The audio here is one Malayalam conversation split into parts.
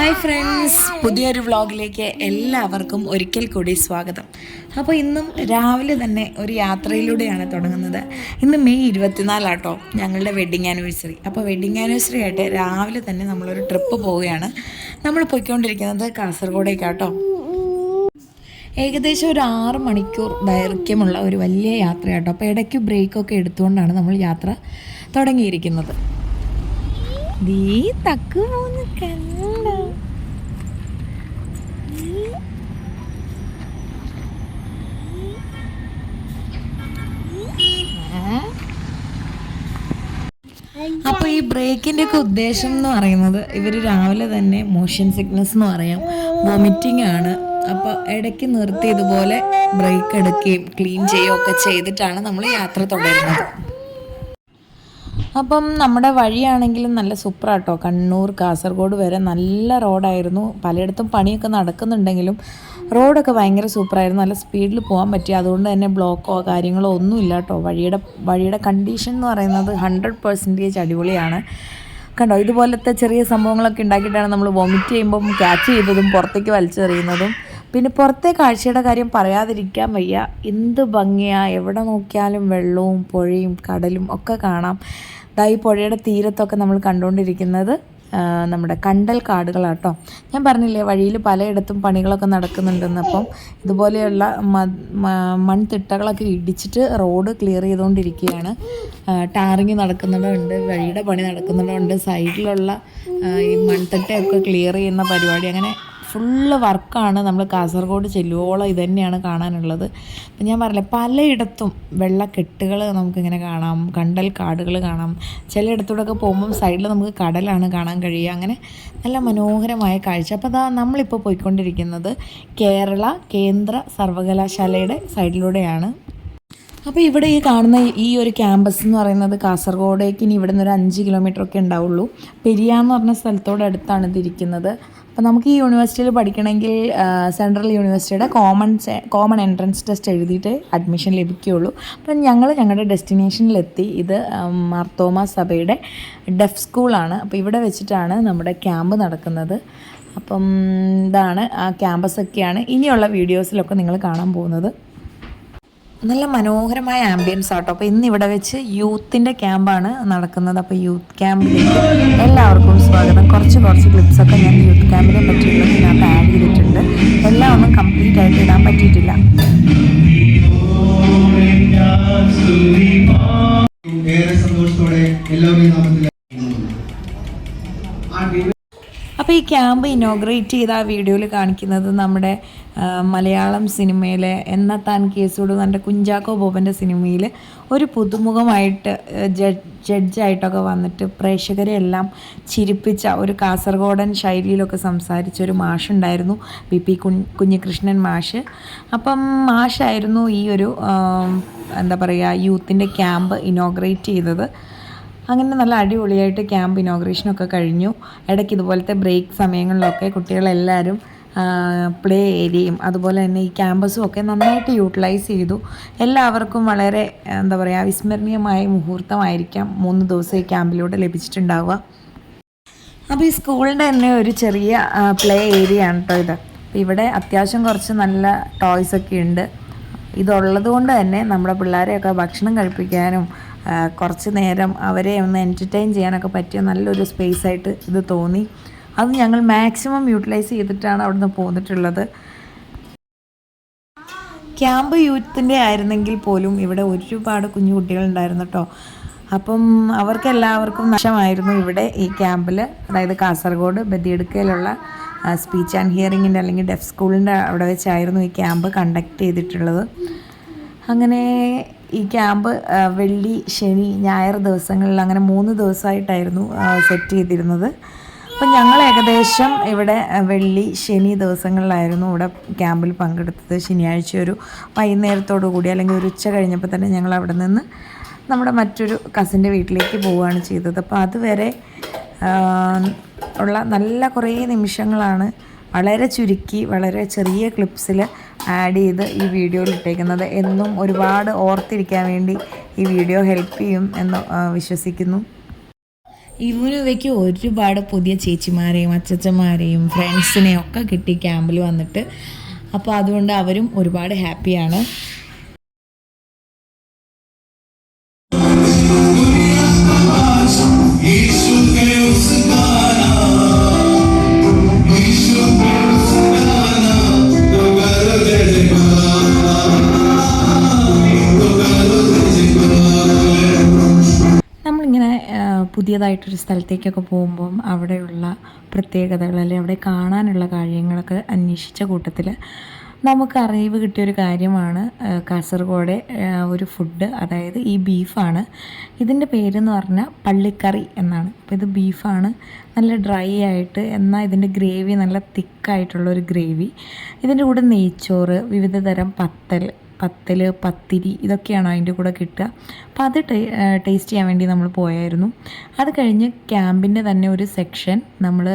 ഹായ് ഫ്രണ്ട്സ് പുതിയൊരു വ്ളോഗിലേക്ക് എല്ലാവർക്കും ഒരിക്കൽ കൂടി സ്വാഗതം. അപ്പോൾ ഇന്നും രാവിലെ തന്നെ ഒരു യാത്രയിലൂടെയാണ് തുടങ്ങുന്നത്. ഇന്ന് മെയ് ഇരുപത്തിനാലാട്ടോ ഞങ്ങളുടെ വെഡ്ഡിങ് ആനിവേഴ്സറി അപ്പോൾ വെഡ്ഡിങ് ആനിവേഴ്സറി ആയിട്ട് രാവിലെ തന്നെ നമ്മളൊരു ട്രിപ്പ് പോവുകയാണ്. നമ്മൾ പോയിക്കൊണ്ടിരിക്കുന്നത് കാസർഗോഡേക്കാട്ടോ. ഏകദേശം ഒരു ആറ് മണിക്കൂർ ദൈർഘ്യമുള്ള ഒരു വലിയ യാത്രയാട്ടോ. അപ്പോൾ ഇടയ്ക്ക് ബ്രേക്കൊക്കെ എടുത്തുകൊണ്ടാണ് നമ്മൾ യാത്ര തുടങ്ങിയിരിക്കുന്നത്. ദീ തക്കു പോകുന്ന കണ്ടോ അപ്പോൾ ഈ ബ്രേക്കിന്റെ ഒക്കെ ഉദ്ദേശം എന്ന് പറയുന്നത് ഇവർ രാവിലെ തന്നെ മോഷൻ സിക്നസ് എന്ന് പറയാം. വോമിറ്റിംഗ് ആണ്. അപ്പോൾ ഇടയ്ക്ക് നിർത്തി ഇതുപോലെ ബ്രേക്ക് എടുക്കുകയും ക്ലീൻ ചെയ്യുകയും ഒക്കെ ചെയ്തിട്ടാണ് നമ്മൾ യാത്ര തുടരുന്നത്. അപ്പം നമ്മുടെ വഴിയാണെങ്കിലും നല്ല സൂപ്പറാട്ടോ കണ്ണൂർ കാസർഗോഡ് വരെ നല്ല റോഡായിരുന്നു പലയിടത്തും പണിയൊക്കെ നടക്കുന്നുണ്ടെങ്കിലും റോഡൊക്കെ ഭയങ്കര സൂപ്പറായിരുന്നു. നല്ല സ്പീഡിൽ പോകാൻ പറ്റി. അതുകൊണ്ട് തന്നെ ബ്ലോക്കോ കാര്യങ്ങളോ ഒന്നുമില്ല കേട്ടോ വഴിയുടെ വഴിയുടെ കണ്ടീഷൻ എന്ന് പറയുന്നത് ഹൺഡ്രഡ് പെർസെന്റേജ് അടിപൊളിയാണ്. കണ്ടോ? ഇതുപോലത്തെ ചെറിയ സംഭവങ്ങളൊക്കെ ഉണ്ടാക്കിയിട്ടാണ് നമ്മൾ വോമിറ്റ് ചെയ്യുമ്പം ക്യാച്ച് ചെയ്തതും പുറത്തേക്ക് വലിച്ചെറിയുന്നതും. പിന്നെ പുറത്തെ കാഴ്ചയുടെ കാര്യം പറയാതിരിക്കാൻ വയ്യ. എന്ത് ഭംഗിയാ. എവിടെ നോക്കിയാലും വെള്ളവും പുഴയും കടലും ഒക്കെ കാണാം. ഈ പുഴയുടെ തീരത്തൊക്കെ നമ്മൾ കണ്ടുകൊണ്ടിരിക്കുന്നത്. നമ്മുടെ കണ്ടൽ കാടുകളാട്ടോ. ഞാൻ പറഞ്ഞില്ലേ വഴിയിൽ പലയിടത്തും പണികളൊക്കെ നടക്കുന്നുണ്ടെന്ന്. അപ്പം ഇതുപോലെയുള്ള മൺതിട്ടകളൊക്കെ ഇടിച്ചിട്ട് റോഡ് ക്ലിയർ ചെയ്തുകൊണ്ടിരിക്കുകയാണ്. ടാറിങ് നടക്കുന്നതുണ്ട് വഴിയുടെ പണി നടക്കുന്നതുണ്ട് സൈഡിലുള്ള ഈ മൺതിട്ടയൊക്കെ ക്ലിയർ ചെയ്യുന്ന പരിപാടി. അങ്ങനെ ഫുള്ള് വർക്കാണ് നമ്മൾ കാസർഗോഡ് ചെല്ലുവോളം ഇത് തന്നെയാണ് കാണാനുള്ളത്. അപ്പം ഞാൻ പറഞ്ഞില്ല പലയിടത്തും വെള്ളക്കെട്ടുകൾ നമുക്കിങ്ങനെ കാണാം കണ്ടൽ കാടുകൾ കാണാം. ചിലയിടത്തൂടെയൊക്കെ പോകുമ്പം സൈഡിൽ നമുക്ക് കടലാണ് കാണാൻ കഴിയുക. അങ്ങനെ നല്ല മനോഹരമായ കാഴ്ച. അപ്പോൾ അതാ നമ്മളിപ്പോൾ പോയിക്കൊണ്ടിരിക്കുന്നത് കേരള കേന്ദ്ര സർവകലാശാലയുടെ സൈഡിലൂടെയാണ്. അപ്പോൾ ഇവിടെ ഈ കാണുന്ന ഈ ഒരു ക്യാമ്പസ് എന്ന് പറയുന്നത് കാസർഗോഡേക്ക് ഇനി ഇവിടെ നിന്ന് ഒരു അഞ്ച് കിലോമീറ്റർ ഒക്കെ ഉണ്ടാവുള്ളൂ. പെരിയ എന്ന് പറഞ്ഞ സ്ഥലത്തോട് അടുത്താണ് ഇതിരിക്കുന്നത് അപ്പോൾ നമുക്ക് ഈ യൂണിവേഴ്സിറ്റിയിൽ പഠിക്കണമെങ്കിൽ സെൻട്രൽ യൂണിവേഴ്സിറ്റിയുടെ കോമൺ കോമൺ എൻട്രൻസ് ടെസ്റ്റ് എഴുതിയിട്ട് അഡ്മിഷൻ ലഭിക്കുകയുള്ളൂ. അപ്പം ഞങ്ങൾ ഞങ്ങളുടെ ഡെസ്റ്റിനേഷനിലെത്തി ഇത് മാർത്തോമ സഭയുടെ ഡെഫ് സ്കൂളാണ് അപ്പോൾ ഇവിടെ വെച്ചിട്ടാണ് നമ്മുടെ ക്യാമ്പ് നടക്കുന്നത്. അപ്പം ഇതാണ് ആ ക്യാമ്പസൊക്കെയാണ് ഇനിയുള്ള വീഡിയോസിലൊക്കെ നിങ്ങൾ കാണാൻ പോകുന്നത്. നല്ല മനോഹരമായ ആംബിയൻസ് ആട്ടോ. അപ്പോൾ ഇന്ന് ഇവിടെ വെച്ച് യൂത്തിന്റെ ക്യാമ്പാണ് നടക്കുന്നത്. അപ്പോൾ യൂത്ത് ക്യാമ്പിലേക്ക് എല്ലാവർക്കും സ്വാഗതം. കുറച്ച് കുറച്ച് ക്ലിപ്സ് ഒക്കെ ഞാൻ യൂത്ത് ക്യാമ്പിനെ പറ്റിയുള്ളത് ഇതിനകത്ത് ആഡ് ചെയ്തിട്ടുണ്ട്. എല്ലാം ഒന്നും കംപ്ലീറ്റ് ആയിട്ട് ഇടാൻ പറ്റിയിട്ടില്ല. ഏറെ സന്തോഷത്തോടെ എല്ലാവരുടെയും നാമത്തിൽ അപ്പോൾ ഈ ക്യാമ്പ് ഇനോഗ്രേറ്റ് ചെയ്ത ആ വീഡിയോയിൽ കാണിക്കുന്നത് നമ്മുടെ മലയാളം സിനിമയിലെ എന്ന താൻ കേസോട് നമ്മുടെ കുഞ്ചാക്കോ ബോബന്റെ സിനിമയിൽ ഒരു പുതുമുഖമായിട്ട് ജഡ് ജഡ്ജായിട്ടൊക്കെ വന്നിട്ട് പ്രേക്ഷകരെ എല്ലാം ചിരിപ്പിച്ച ഒരു കാസർഗോഡൻ ശൈലിയിലൊക്കെ സംസാരിച്ച ഒരു മാഷുണ്ടായിരുന്നു വി പി കുഞ്ഞ് കുഞ്ഞികൃഷ്ണൻ മാഷ്. അപ്പം മാഷായിരുന്നു ഈ ഒരു എന്താ പറയുക യൂത്തിന്റെ ക്യാമ്പ് ഇനോഗ്രേറ്റ് ചെയ്തത്. അങ്ങനെ നല്ല അടിപൊളിയായിട്ട് ക്യാമ്പ് ഇനോഗ്രേഷനൊക്കെ കഴിഞ്ഞു. ഇടയ്ക്ക് ഇതുപോലത്തെ ബ്രേക്ക് സമയങ്ങളിലൊക്കെ കുട്ടികളെല്ലാവരും പ്ലേ ഏരിയയും അതുപോലെ തന്നെ ഈ ക്യാമ്പസും ഒക്കെ നന്നായിട്ട് യൂട്ടിലൈസ് ചെയ്തു. എല്ലാവർക്കും വളരെ എന്താ പറയുക വിസ്മരണീയമായ മുഹൂർത്തമായിരിക്കാം മൂന്ന് ദിവസം ഈ ക്യാമ്പിലൂടെ ലഭിച്ചിട്ടുണ്ടാവുക. അപ്പോൾ ഈ സ്കൂളിന്റെ തന്നെ ഒരു ചെറിയ പ്ലേ ഏരിയ ആണ് കേട്ടോ ഇത്. അപ്പോൾ ഇവിടെ അത്യാവശ്യം കുറച്ച് നല്ല ടോയ്സ് ഒക്കെ ഉണ്ട്. ഇതുള്ളത് കൊണ്ട് തന്നെ നമ്മുടെ പിള്ളേരെയൊക്കെ ഭക്ഷണം കഴിപ്പിക്കാനും കുറച്ച് നേരം അവരെ ഒന്ന് എന്റർടൈൻ ചെയ്യാനൊക്കെ പറ്റിയ നല്ലൊരു സ്പേസ് ആയിട്ട് ഇത് തോന്നി. അത് ഞങ്ങൾ മാക്സിമം യൂട്ടിലൈസ് ചെയ്തിട്ടാണ് അവിടുന്ന് പോന്നിട്ടുള്ളത്. ക്യാമ്പ് യൂത്തിന്റെ ആയിരുന്നെങ്കിൽ പോലും ഇവിടെ ഒരുപാട് കുഞ്ഞു കുട്ടികളുണ്ടായിരുന്നു കേട്ടോ അപ്പം അവർക്കെല്ലാവർക്കും നഷ്ടമായിരുന്നു ഇവിടെ ഈ ക്യാമ്പിൽ അതായത് കാസർഗോഡ് ബദിയെടുക്കയിലുള്ള സ്പീച്ച് ആൻഡ് ഹിയറിങ്ങിന്റെ അല്ലെങ്കിൽ ഡെഫ് സ്കൂളിന്റെ അവിടെ വെച്ചായിരുന്നു ഈ ക്യാമ്പ് കണ്ടക്ട് ചെയ്തിട്ടുള്ളത്. അങ്ങനെ ഈ ക്യാമ്പ് വെള്ളി ശനി ഞായർ ദിവസങ്ങളിൽ അങ്ങനെ മൂന്ന് ദിവസമായിട്ടായിരുന്നു സെറ്റ് ചെയ്തിരുന്നത്. അപ്പം ഞങ്ങൾ ഏകദേശം ഇവിടെ വെള്ളി ശനി ദിവസങ്ങളിലായിരുന്നു ഇവിടെ ക്യാമ്പിൽ പങ്കെടുത്തത്. ശനിയാഴ്ച ഒരു വൈകുന്നേരത്തോടു കൂടി അല്ലെങ്കിൽ ഒരു ഉച്ച കഴിഞ്ഞപ്പോൾ തന്നെ ഞങ്ങൾ അവിടെ നിന്ന് നമ്മുടെ മറ്റൊരു കസിന്റെ വീട്ടിലേക്ക് പോവുകയാണ് ചെയ്തത്. അപ്പോൾ അതുവരെ ഉള്ള നല്ല കുറേ നിമിഷങ്ങളാണ് വളരെ ചുരുക്കി വളരെ ചെറിയ ക്ലിപ്സിൽ ആഡ് ചെയ്ത് ഈ വീഡിയോയിൽ ഇട്ടേക്കുന്നത്. എന്നും ഒരുപാട് ഓർത്തിരിക്കാൻ വേണ്ടി ഈ വീഡിയോ ഹെൽപ്പ് ചെയ്യും എന്ന് വിശ്വസിക്കുന്നു. ഇവനുവയ്ക്ക് ഒരുപാട് പുതിയ ചേച്ചിമാരെയും അച്ചച്ചന്മാരെയും ഫ്രണ്ട്സിനെയും ഒക്കെ കിട്ടി ക്യാമ്പിൽ വന്നിട്ട്. അപ്പോൾ അതുകൊണ്ട് അവരും ഒരുപാട് ഹാപ്പിയാണ് പുതിയതായിട്ടൊരു സ്ഥലത്തേക്കൊക്കെ പോകുമ്പം അവിടെയുള്ള പ്രത്യേകതകൾ അല്ലെങ്കിൽ അവിടെ കാണാനുള്ള കാര്യങ്ങളൊക്കെ അന്വേഷിച്ച കൂട്ടത്തിൽ നമുക്ക് അറിവ് കിട്ടിയൊരു കാര്യമാണ് കാസർഗോഡ് ഒരു ഫുഡ് അതായത് ഈ ബീഫാണ്. ഇതിന്റെ പേരെന്ന് പറഞ്ഞാൽ പള്ളിക്കറി എന്നാണ്. അപ്പോൾ ഇത് ബീഫാണ്. നല്ല ഡ്രൈ ആയിട്ട് എന്നാൽ ഇതിന്റെ ഗ്രേവി നല്ല തിക്കായിട്ടുള്ളൊരു ഗ്രേവി. ഇതിന്റെ കൂടെ നെയ്ച്ചോറ് വിവിധ തരം പത്തൽ പത്തൽ പത്തിരി ഇതൊക്കെയാണ് അതിന്റെ കൂടെ കിട്ടുക. അപ്പോൾ അത് ടേസ്റ്റ് ചെയ്യാൻ വേണ്ടി നമ്മൾ പോയായിരുന്നു. അത് കഴിഞ്ഞ് ക്യാമ്പിന്റെ തന്നെ ഒരു സെക്ഷൻ നമ്മൾ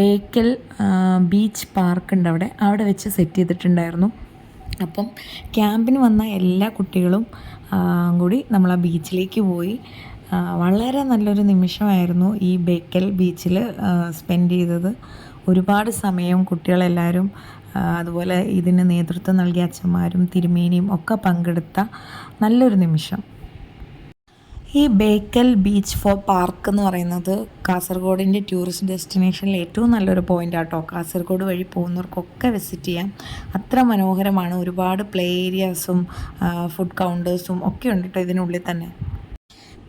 ബേക്കൽ ബീച്ച് പാർക്ക് ഉണ്ട് അവിടെ. അവിടെ വെച്ച് സെറ്റ് ചെയ്തിട്ടുണ്ടായിരുന്നു. അപ്പം ക്യാമ്പിന് വന്ന എല്ലാ കുട്ടികളും കൂടി നമ്മൾ ആ ബീച്ചിലേക്ക് പോയി. വളരെ നല്ലൊരു നിമിഷമായിരുന്നു ഈ ബേക്കൽ ബീച്ചിൽ സ്പെൻഡ് ചെയ്തത്. ഒരുപാട് സമയം കുട്ടികളെല്ലാവരും അതുപോലെ ഇതിന് നേതൃത്വം നൽകിയ അച്ഛന്മാരും തിരുമേനിയും ഒക്കെ പങ്കെടുത്ത നല്ലൊരു നിമിഷം. ഈ ബേക്കൽ ബീച്ച് ഫോർ പാർക്ക് എന്ന് പറയുന്നത് കാസർഗോഡിന്റെ ടൂറിസ്റ്റ് ഡെസ്റ്റിനേഷനിൽ ഏറ്റവും നല്ലൊരു പോയിന്റ് ആട്ടോ കാസർഗോഡ് വഴി പോകുന്നവർക്കൊക്കെ വിസിറ്റ് ചെയ്യാം. അത്ര മനോഹരമാണ്. ഒരുപാട് പ്ലേ ഏരിയാസും ഫുഡ് കൗണ്ടേഴ്സും ഒക്കെ ഉണ്ട് കേട്ടോ ഇതിനുള്ളിൽ തന്നെ.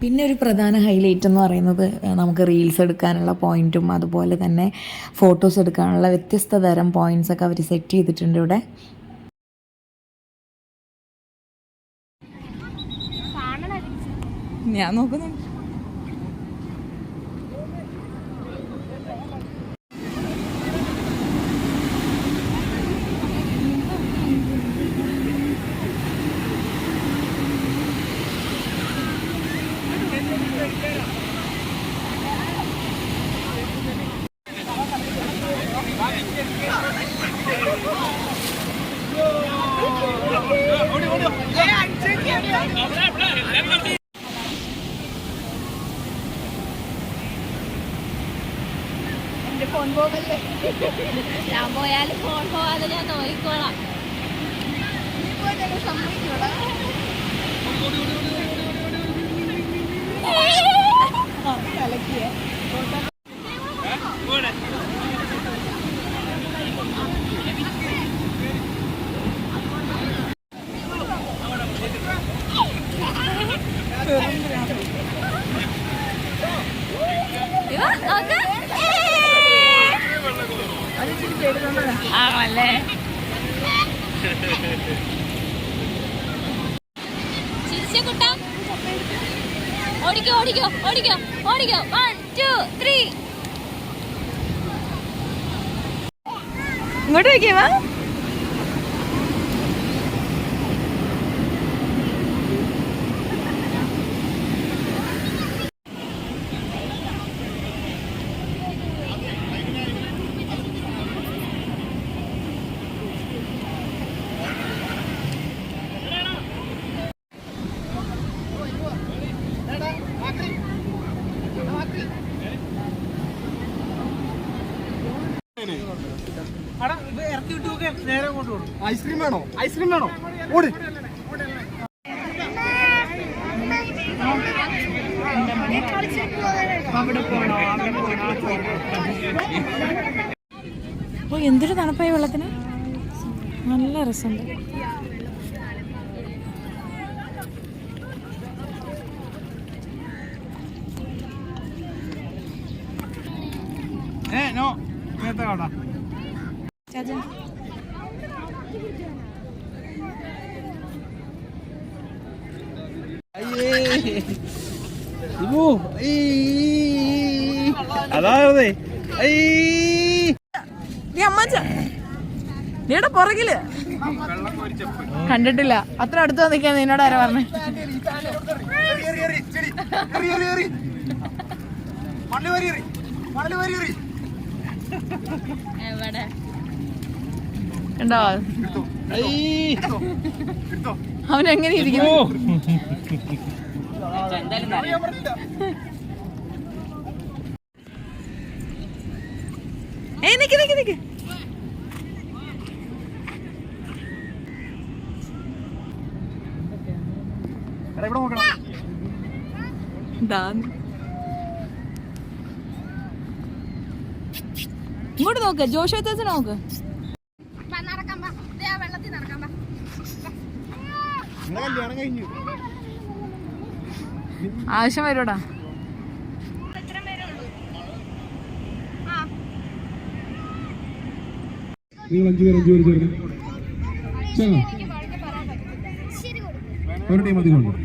പിന്നെ ഒരു പ്രധാന ഹൈലൈറ്റ് എന്ന് പറയുന്നത് നമുക്ക് റീൽസ് എടുക്കാനുള്ള പോയിന്റും അതുപോലെ തന്നെ ഫോട്ടോസ് എടുക്കാനുള്ള വ്യത്യസ്ത തരം പോയിന്റ്സ് ഒക്കെ അവർ സെറ്റ് ചെയ്തിട്ടുണ്ട് ഇവിടെ. ഞാൻ നോക്കുന്നുണ്ട്. ഞാൻ പോയാലും ഫോൺ പോവാതെ ഞാൻ നോക്കിക്കോളാം. ഇവ, നോക്ക്. ആണല്ലേ ചിരിച്ച കുട്ടാ ഓടിക്കോ ഓടിക്കോ ഓടിക്കോ ഓടിക്കോ. വൺ ടു ത്രീ ഇങ്ങോട്ട് വയ്ക്കുവാ ഐസ്ക്രീം വേണോ? ഐസ്ക്രീം വേണോ? ഓടി. ഓ എന്തൊരു തണുപ്പായ വെള്ളത്തിന്. നല്ല രസമുണ്ട്. ഏ നോ നേരത്തെ ചാച്ചാ അതായത് നീ അമ്മച്ച നീടെ പുറകിൽ. കണ്ടിട്ടില്ല. അത്ര അടുത്ത് നിൽക്കാൻ നിന്നോട് ആരാ പറഞ്ഞേ? ഉണ്ടോ അവൻ എങ്ങനെ ഇരിക്കുന്നു? നിക്ക് നിക്ക് നിക്ക്. ഇങ്ങോട്ട് നോക്ക് ജോഷോ ചേച്ചി നോക്ക്. നടക്കാൻ വെള്ളത്തിൽ നടക്കാൻ കല്യാണം കഴിഞ്ഞു. ആവശ്യം വരൂടാ നിങ്ങൾ അഞ്ചു പേര് അഞ്ചു പേര് ചേർന്ന് ഒരു ടീം അധികം ഉണ്ട്.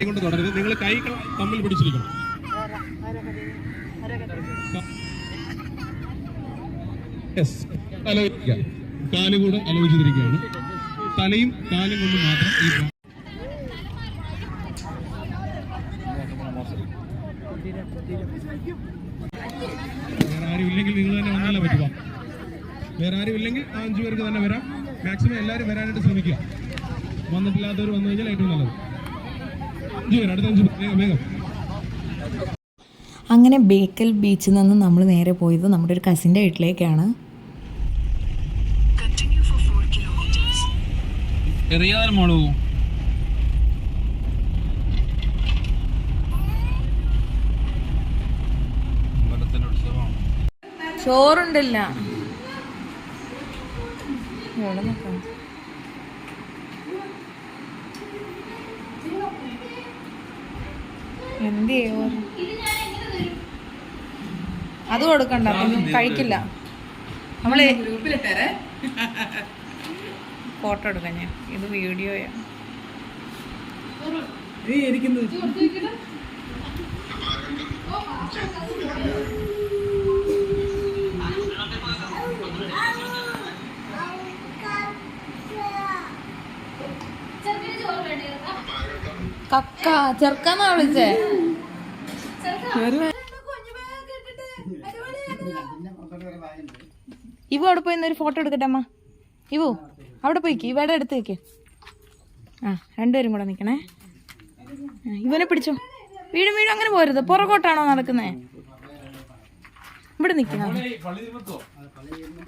കൊണ്ട് തുടരുത് നിങ്ങൾ കൈ തമ്മിൽ പിടിച്ചിരിക്കണം. യെസ് ആലോചിക്കുക കാൽ കൂടെ ആലോചിച്ചിരിക്കുകയാണ് തലയും കാലും കൊണ്ട് മാത്രം ഈ വേറെ ആരും ഇല്ലെങ്കിൽ നിങ്ങൾ തന്നെ വന്നാലേ പറ്റുക. വേറെ ആരും ഇല്ലെങ്കിൽ ആ അഞ്ചു പേർക്ക് തന്നെ വരാം. മാക്സിമം എല്ലാവരും വരാനായിട്ട് ശ്രമിക്കുക. വന്നിട്ടില്ലാത്തവർ വന്നു കഴിഞ്ഞാൽ ഏറ്റവും നല്ലത്. അഞ്ചു പേര് അടുത്ത അഞ്ചു വേഗം വേഗം. അങ്ങനെ ബേക്കൽ ബീച്ചിൽ നിന്ന് നമ്മൾ നേരെ പോയത് നമ്മുടെ ഒരു കസിന്റെ വീട്ടിലേക്കാണ്. എറിയാതെ മോളൂ. ചോറുണ്ടല്ല. എവിടെ നോക്കാം. എന്ത് അത് കൊടുക്കണ്ട കഴിക്കില്ല. നമ്മൾ ഫോട്ടോ എടുക്കാം ഞാൻ. ഇത് വീഡിയോയാ. കക്ക ചെറുക്കാന്നാ വിളിച്ചേ. ഇവ അവിടെ പോയി ഒരു ഫോട്ടോ എടുക്കട്ടെ അമ്മ. ഇവു അവിടെ പോയിക്ക് ഇവിടെ അടുത്ത് വയ്ക്ക് ആ രണ്ടുപേരും കൂടെ നിൽക്കണേ ഇവനെ പിടിച്ചോ. വീടും വീടും അങ്ങനെ പോരുത്. പുറകോട്ടാണോ നടക്കുന്നേ? ഇവിടെ നിൽക്കണം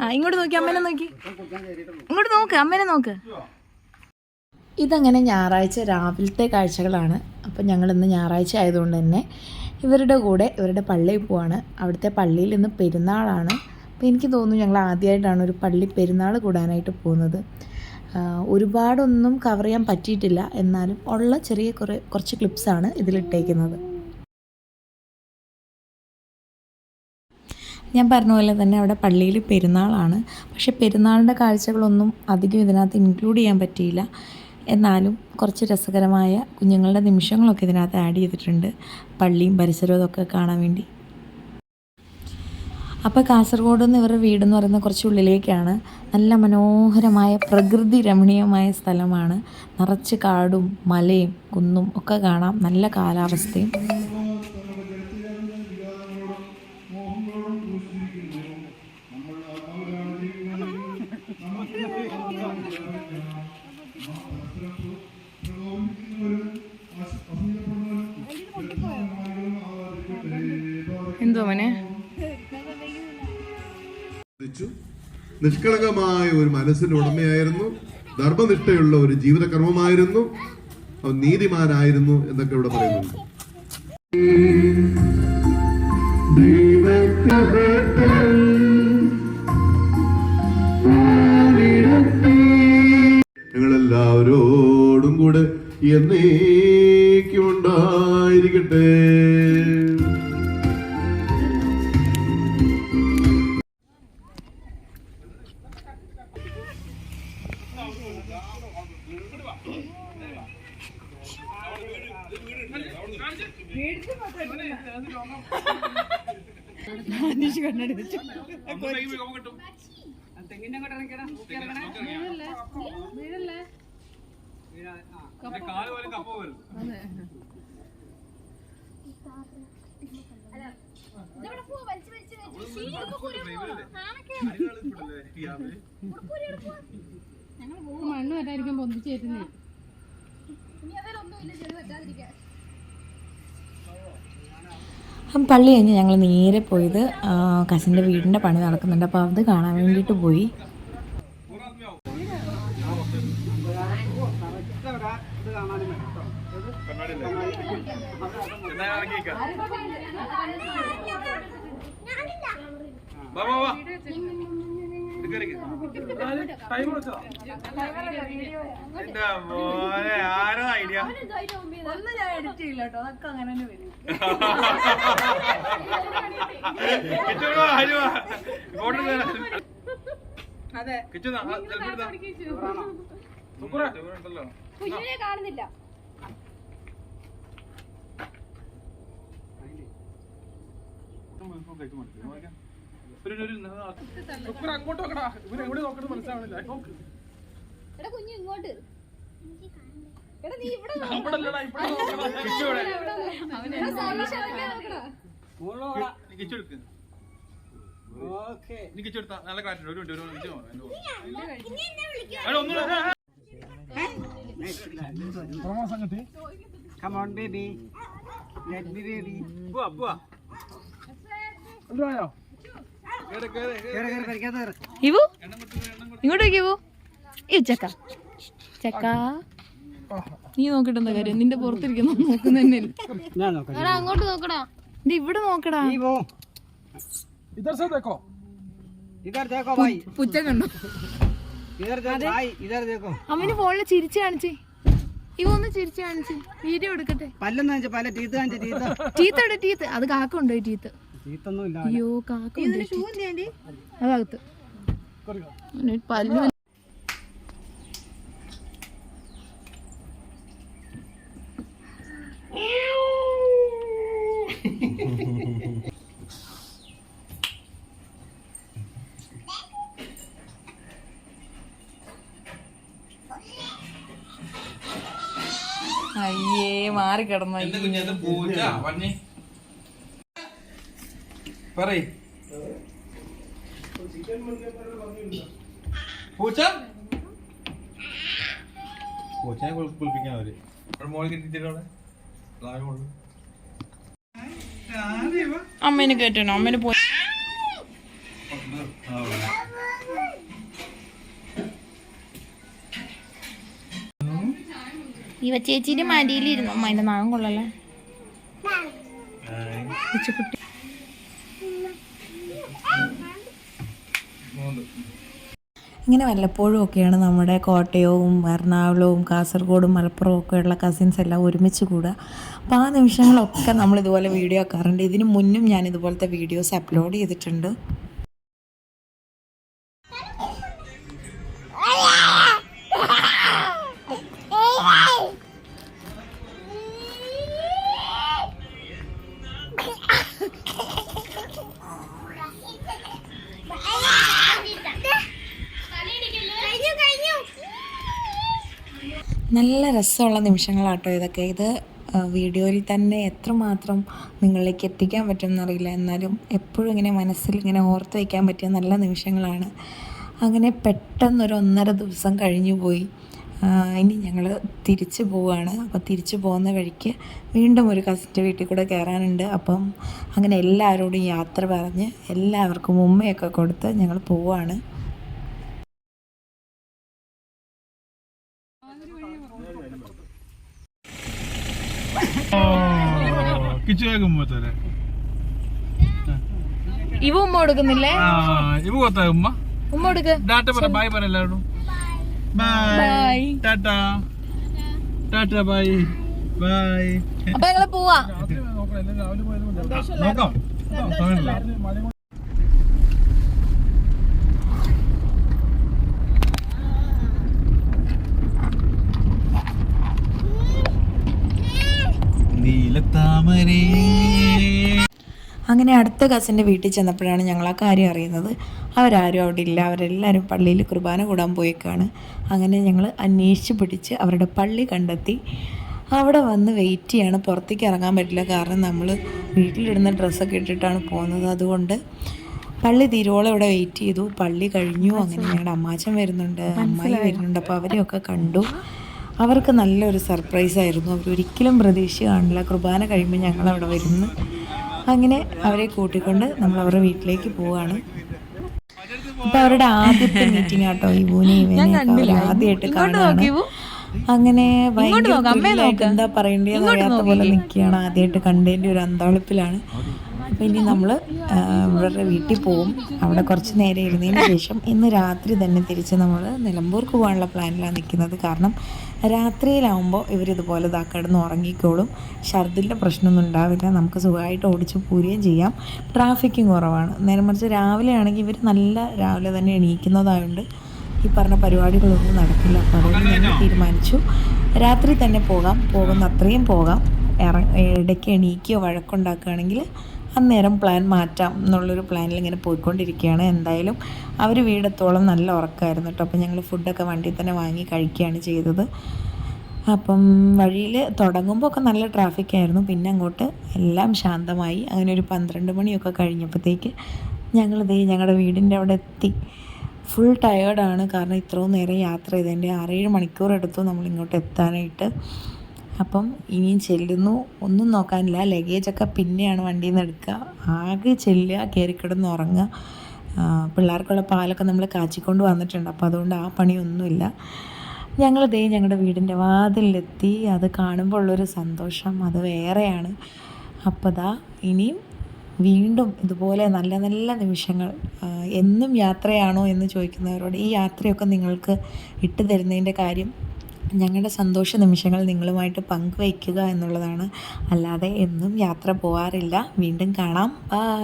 ആ. ഇങ്ങോട്ട് നോക്കി അമ്മേനെ നോക്കി. ഇങ്ങോട്ട് നോക്ക് അമ്മേനെ നോക്ക്. ഇതങ്ങനെ ഞായറാഴ്ച രാവിലത്തെ കാഴ്ചകളാണ്. അപ്പം ഞങ്ങൾ ഇന്ന് ഞായറാഴ്ച ആയതുകൊണ്ട് തന്നെ ഇവരുടെ കൂടെ ഇവരുടെ പള്ളിയിൽ പോവാണ്. അവിടുത്തെ പള്ളിയിൽ ഇന്ന് പെരുന്നാളാണ്. അപ്പോൾ എനിക്ക് തോന്നുന്നു ഞങ്ങൾ ആദ്യമായിട്ടാണ് ഒരു പള്ളി പെരുന്നാൾ കൂടാനായിട്ട് പോകുന്നത്. ഒരുപാടൊന്നും കവർ ചെയ്യാൻ പറ്റിയിട്ടില്ല. എന്നാലും ഉള്ള ചെറിയ കുറേ കുറച്ച് ക്ലിപ്സാണ് ഇതിലിട്ടേക്കുന്നത്. ഞാൻ പറഞ്ഞ പോലെ തന്നെ അവിടെ പള്ളിയിൽ പെരുന്നാളാണ്. പക്ഷേ പെരുന്നാളിന്റെ കാഴ്ചകളൊന്നും അധികം ഇതിനകത്ത് ഇൻക്ലൂഡ് ചെയ്യാൻ പറ്റിയില്ല. എന്നാലും കുറച്ച് രസകരമായ കുഞ്ഞുങ്ങളുടെ നിമിഷങ്ങളൊക്കെ ഇതിനകത്ത് ആഡ് ചെയ്തിട്ടുണ്ട്. പള്ളിയും പരിസരവും ഇതൊക്കെ കാണാൻ വേണ്ടി. അപ്പോൾ കാസർഗോഡ് നിന്ന് ഇവരുടെ വീടെന്ന് പറയുന്നത് കുറച്ച് ഉള്ളിലേക്കാണ്. നല്ല മനോഹരമായ പ്രകൃതി രമണീയമായ സ്ഥലമാണ്. നിറച്ച് കാടും മലയും കുന്നും ഒക്കെ കാണാം. നല്ല കാലാവസ്ഥയും. എന്തോ മോനെ? നിഷ്കളങ്കമായ ഒരു മനസ്സിന്റെ ഉടമയായിരുന്നു. ധർമ്മനിഷ്ഠയുള്ള ഒരു ജീവിതകർമ്മമായിരുന്നു. അവൻ നീതിമാനായിരുന്നു എന്നൊക്കെ ഇവിടെ പറയുന്നുണ്ട്. മണ്ണ് വരായിരിക്കും പൊന്തിച്ച് കയറ്റുന്നേ പള്ളി കഴിഞ്ഞ് ഞങ്ങൾ നേരെ പോയത് കസിന്റെ വീടിന്റെ പണി നടക്കുന്നുണ്ട്. അപ്പോൾ അത് കാണാൻ വേണ്ടിയിട്ട് പോയി. എന്റെ മോനെ ആരാ ഐഡിയ കുഞ്ഞിനെ കാണുന്നില്ല. അങ്ങോട്ട് നോക്കടാ ഇവർ എവിടെ നോക്കണം മനസ്സിലാവണില്ല. എടാ കുഞ്ഞു ഇങ്ങോട്ട്. എടാ നീ ഇവിടെ നോക്കടാ ഇവിടെ നോക്കടാ. നീ കിച്ചു എടുക്ക്. നീ കിച്ചു എടുത്താ. നല്ല കാറ്റുണ്ട് ഒരു മിനിറ്റ് ഒരു മിനിറ്റ് പോണം എന്റെ കൂടെ. Baby let baby baby. Let ഇവു? ഇങ്ങോട്ടേക്ക് ഇവു. ഈ ചക്ക. ചക്ക. നീ നോക്കിട്ടെന്താ കാര്യം? നിന്റെ പുറത്തിരിക്കുന്ന നോക്കുന്നതന്നെ അങ്ങോട്ട് നോക്കടാ. ഇത് ഇവിടെ നോക്കടാ. പുച്ച ഫോണിൽ ചിരിച്ചു കാണിച്ചേ. ഇവന്ന് ചിരിച്ചു കാണിച്ചേ. വീഡിയോ എടുക്കട്ടെ. പല ടീത്ത് ടീത്ത്. ടീത്ത് അത് കാക്കുണ്ടോ ഈ ടീത്ത്. അയ്യോ കാക്ക കിടന്നു അതകത്ത്. പറഞ്ഞേ പല്ല് അയ്യേ മാറി കിടന്നു എന്റെ കുഞ്ഞത് പൂച്ച പറഞ്ഞേ പറയ്. പൂച്ച പൂച്ചനെ കുളിപ്പിക്കാൻ അവർ മോളിൽ കിട്ടിയിട്ടവിടെ അമ്മേനെ കേട്ടോ അമ്മേനെ പോയി ഇവ ചേച്ചിയുടെ മടിയിലിരുന്നു. അമ്മ അതിന്റെ നാഗം കൊള്ളല്ലേ? കൊച്ചുകുട്ടി ഇങ്ങനെ വല്ലപ്പോഴും ഒക്കെയാണ് നമ്മുടെ കോട്ടയവും എറണാകുളവും കാസർഗോഡും മലപ്പുറവും ഒക്കെയുള്ള കസിൻസ് എല്ലാം ഒരുമിച്ച് കൂടുക. അപ്പോൾ ആ നിമിഷങ്ങളൊക്കെ നമ്മൾ ഇതുപോലെ വീഡിയോ ആക്കാറുണ്ട്. ഇതിനു മുന്നും ഞാൻ ഇതുപോലത്തെ വീഡിയോസ് അപ്ലോഡ് ചെയ്തിട്ടുണ്ട്. നല്ല രസമുള്ള നിമിഷങ്ങളാട്ടോ ഇതൊക്കെ. ഇത് വീഡിയോയിൽ തന്നെ എത്രമാത്രം നിങ്ങളിലേക്ക് എത്തിക്കാൻ പറ്റുമെന്നറിയില്ല. എന്നാലും എപ്പോഴും ഇങ്ങനെ മനസ്സിൽ ഇങ്ങനെ ഓർത്ത് വയ്ക്കാൻ പറ്റിയ നല്ല നിമിഷങ്ങളാണ്. അങ്ങനെ പെട്ടെന്നൊരു ഒന്നര ദിവസം കഴിഞ്ഞു പോയി. ഇനി ഞങ്ങൾ തിരിച്ചു പോവുകയാണ് അപ്പോൾ തിരിച്ചു പോകുന്ന വഴിക്ക് വീണ്ടും ഒരു കസിന്റെ വീട്ടിൽ കൂടെ കയറാനുണ്ട്. അപ്പം അങ്ങനെ എല്ലാവരോടും യാത്ര പറഞ്ഞ് എല്ലാവർക്കും ഉമ്മയൊക്കെ കൊടുത്ത് ഞങ്ങൾ പോവുകയാണ് കേൾക്കുമ്പോത്തരെ ഇവ ഉമ്മ കൊടുക്കുന്നില്ലേ? ഇവ കൊത്താ ഉമ്മ? ഉമ്മ കൊടുക്ക്. പറ ബൈ പറ എല്ലാവരും ബൈ ടാറ്റ. ടാറ്റ അപ്പൊ ഞങ്ങൾ പോവാ. നോക്കാം. നീലത്താമരേ. അങ്ങനെ അടുത്ത കസിന്റെ വീട്ടിൽ ചെന്നപ്പോഴാണ് ഞങ്ങൾ ആ കാര്യം അറിയുന്നത്. അവരാരും അവിടെ ഇല്ല. അവരെല്ലാവരും പള്ളിയിൽ കുർബാന കൂടാൻ പോയേക്കാണ്. അങ്ങനെ ഞങ്ങൾ അന്വേഷിച്ച് പിടിച്ച് അവരുടെ പള്ളി കണ്ടെത്തി. അവിടെ വന്ന് വെയിറ്റ് ചെയ്യാണ്. പുറത്തേക്ക് ഇറങ്ങാൻ പറ്റില്ല. കാരണം നമ്മൾ വീട്ടിലിടുന്ന ഡ്രസ്സൊക്കെ ഇട്ടിട്ടാണ് പോകുന്നത്. അതുകൊണ്ട് പള്ളി തിരുവോളം ഇവിടെ വെയിറ്റ് ചെയ്തു. പള്ളി കഴിഞ്ഞു. അങ്ങനെ ഞങ്ങളുടെ അമ്മാച്ചൻ വരുന്നുണ്ട്. അമ്മായി വരുന്നുണ്ട്. അപ്പോൾ അവരെയൊക്കെ കണ്ടു. അവർക്ക് നല്ലൊരു സർപ്രൈസ് ആയിരുന്നു. അവർ ഒരിക്കലും പ്രതീക്ഷ കാണില്ല കുർബാന കഴിയുമ്പോൾ ഞങ്ങൾ അവിടെ വരുന്നു. അങ്ങനെ അവരെ കൂട്ടിക്കൊണ്ട് നമ്മൾ അവരുടെ വീട്ടിലേക്ക് പോവാണ്. അപ്പൊ അവരുടെ ആദ്യത്തെ മീറ്റിംഗ് ആട്ടോ ഈ ഊനി ആദ്യമായിട്ട് കാണുകയാണ് അങ്ങനെ ഭയങ്കര എന്താ പറയണ്ടേന്ന് അറിയാത്ത പോലെ നിൽക്കുകയാണ് ആദ്യമായിട്ട് കണ്ടതിന്റെ ഒരു അന്താളിപ്പിലാണ്. അപ്പോൾ ഇനി നമ്മൾ ഇവരുടെ വീട്ടിൽ പോവും. അവിടെ കുറച്ച് നേരം ഇരുന്നതിന് ശേഷം ഇന്ന് രാത്രി തന്നെ തിരിച്ച് നമ്മൾ നിലമ്പൂർക്ക് പോകാനുള്ള പ്ലാനിലാണ് നിൽക്കുന്നത് കാരണം രാത്രിയിലാവുമ്പോൾ ഇവരിതുപോലെ ഇതാ കിടന്ന് ഉറങ്ങിക്കോളും. ഛർദിന്റെ പ്രശ്നമൊന്നും ഉണ്ടാവില്ല. നമുക്ക് സുഖമായിട്ട് ഓടിച്ച് പോരുകയും ചെയ്യാം. ട്രാഫിക്കും കുറവാണ്. നേരെ മറിച്ച് രാവിലെ ആണെങ്കിൽ ഇവർ നല്ല രാവിലെ തന്നെ എണീക്കുന്നതായതുകൊണ്ട് ഈ പറഞ്ഞ പരിപാടികളൊന്നും നടക്കില്ല. അപ്പോൾ അതുകൊണ്ട് ഞങ്ങൾ തീരുമാനിച്ചു. രാത്രി തന്നെ പോകാം. പോകുന്ന അത്രയും പോകാം. ഇറ ഇടയ്ക്ക് എണീക്കുകയോ വഴക്കുണ്ടാക്കുകയാണെങ്കിൽ അന്നേരം പ്ലാൻ മാറ്റാം എന്നുള്ളൊരു പ്ലാനിൽ ഇങ്ങനെ പോയിക്കൊണ്ടിരിക്കുകയാണ്. എന്തായാലും അവർ വീടെത്തോളം നല്ല ഉറക്കമായിരുന്നു കേട്ടോ അപ്പോൾ ഞങ്ങൾ ഫുഡൊക്കെ വണ്ടിയിൽ തന്നെ വാങ്ങി കഴിക്കുകയാണ് ചെയ്തത്. അപ്പം വഴിയിൽ തുടങ്ങുമ്പോൾ ഒക്കെ നല്ല ട്രാഫിക് ആയിരുന്നു. പിന്നെ അങ്ങോട്ട് എല്ലാം ശാന്തമായി. അങ്ങനെ ഒരു പന്ത്രണ്ട് മണിയൊക്കെ കഴിഞ്ഞപ്പോഴത്തേക്ക് ദേ ഞങ്ങളുടെ വീടിന്റെ അവിടെ എത്തി. ഫുൾ ടയേർഡാണ് കാരണം ഇത്രയും നേരം യാത്ര ചെയ്തതിന്റെ ആറേഴ് മണിക്കൂർ എടുത്തു നമ്മൾ ഇങ്ങോട്ട് എത്താനായിട്ട്. അപ്പം ഇനിയും ചെല്ലുന്നു. ഒന്നും നോക്കാനില്ല. ലഗേജൊക്കെ പിന്നെയാണ് വണ്ടിയിൽ നിന്ന് എടുക്കുക. ആകെ ചെല്ലുക കയറിക്കിടന്ന് ഉറങ്ങുക. പിള്ളേർക്കുള്ള പാലൊക്കെ നമ്മൾ കാച്ചിക്കൊണ്ട് വന്നിട്ടുണ്ട്. അപ്പോൾ അതുകൊണ്ട് ആ പണിയൊന്നുമില്ല. ഞങ്ങൾ ദേ ഞങ്ങളുടെ വീടിന്റെ വാതിലെത്തി. അത് കാണുമ്പോൾ ഉള്ളൊരു സന്തോഷം. അത് വേറെയാണ്. അപ്പോൾ ദാ ഇനിയും വീണ്ടും ഇതുപോലെ നല്ല നല്ല നിമിഷങ്ങൾ എന്നും യാത്രയാണോ എന്ന് ചോദിക്കുന്നവരോട് ഈ യാത്രയൊക്കെ നിങ്ങൾക്ക് ഇട്ടു തരുന്നതിന്റെ കാര്യം ഞങ്ങളുടെ സന്തോഷ നിമിഷങ്ങൾ നിങ്ങളുമായിട്ട് പങ്കുവയ്ക്കുക എന്നുള്ളതാണ്. അല്ലാതെ എന്നും യാത്ര പോകാറില്ല വീണ്ടും കാണാം. ബൈ